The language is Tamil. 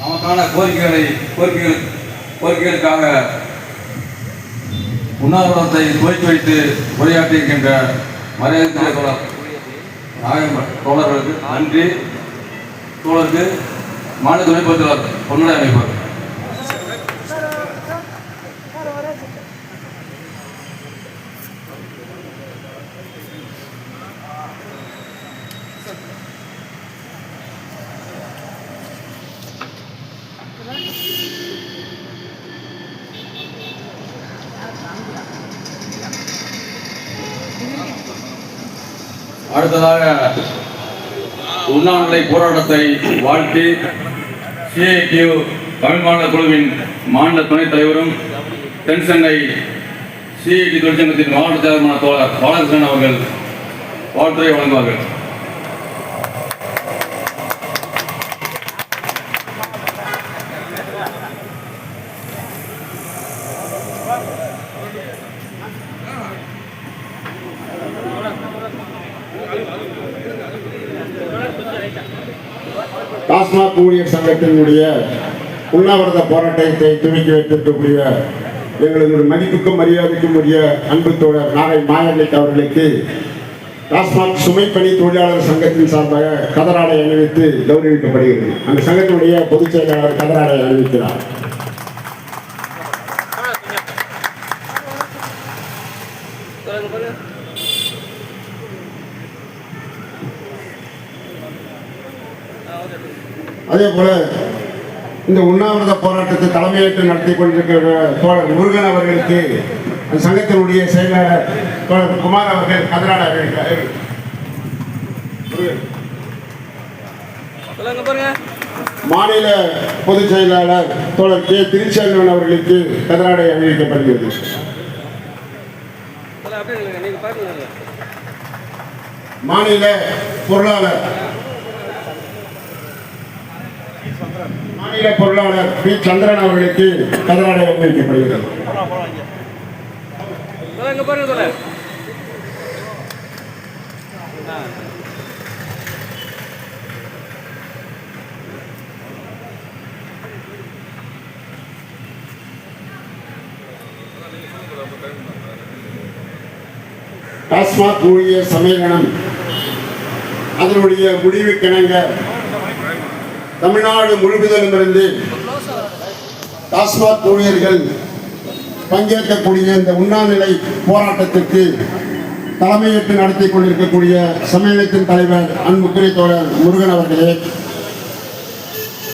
நமக்கான கோரிக்கைகளை கோரிக்கைகள் கோரிக்கைகளுக்காக உண்ணாவிரதத்தை துவக்கி வைத்து உரையாற்றியிருக்கின்ற மரியாதை தோழர் நாயகம் தோழர்களுக்கு நன்றி. தோழருக்கு மாநில துணை பொறுத்தவர் பொன்னுடை அமைப்பார் அடுத்ததாக உண்ணாநிலை போராட்டத்தை வாழ்த்தி சிஐடியு தமிழ் மாநில குழுவின் மாநில துணைத் தலைவரும் தென் சென்னை சிஐடி தொழிற்சங்கத்தின் மாவட்ட செயலருமான தோழர் பாலகிருஷ்ணன் அவர்கள் வாழ்த்துறை வழங்குவார்கள். டாஸ்மாக் ஊழியர் சங்கத்தினுடைய உண்ணாவிரத போராட்டத்தை துணிக்கி வைத்திருக்கக்கூடிய எங்களது மதிப்புக்கும் மரியாதைக்கும் உரிய அன்பு தோழர் நாகை மாயநிலைக்கு அவர்களுக்கு டாஸ்மாக் சுமைப்பணி தொழிலாளர் சங்கத்தின் சார்பாக கதராடை அணிவித்து கௌரவிக்கப்படுகிறது. அந்த சங்கத்தினுடைய பொதுச் செயலாளர் கதராடை அணிவிக்கிறார். அதே போல இந்த உண்ணாவிரத போராட்டத்தை தலைமையேற்று நடத்தி கொண்டிருக்கிற தோழர் முருகன் அவர்களுக்கு சங்கத்தினுடைய செயலாளர் தோழர் குமார் அவர்கள் கதராட மாநில பொதுச் செயலாளர் தோழர் கே. திருச்செல்வன் அவர்களுக்கு கதராடை அறிவிக்கப்படுகிறது. மாநில பொருளாளர் மாநில பொருளாளர் பி. சந்திரன் அவர்களுக்கு கதராடை அறிவிக்கப்படுகிறது சொல்லுங்க பாருங்க சொல்ல டாஸ்மாக் ஊழியர் சம்மேளனம் அதனுடைய முடிவுக்கிணங்க தமிழ்நாடு முழுவதிலுமிருந்து டாஸ்மாக் ஊழியர்கள் பங்கேற்கக்கூடிய இந்த உண்ணாநிலை போராட்டத்திற்கு தலைமையேற்று நடத்தி கொண்டிருக்கக்கூடிய சம்மேளனத்தின் தலைவர் அன்புக்குரிய தோழர் முருகன் அவர்களே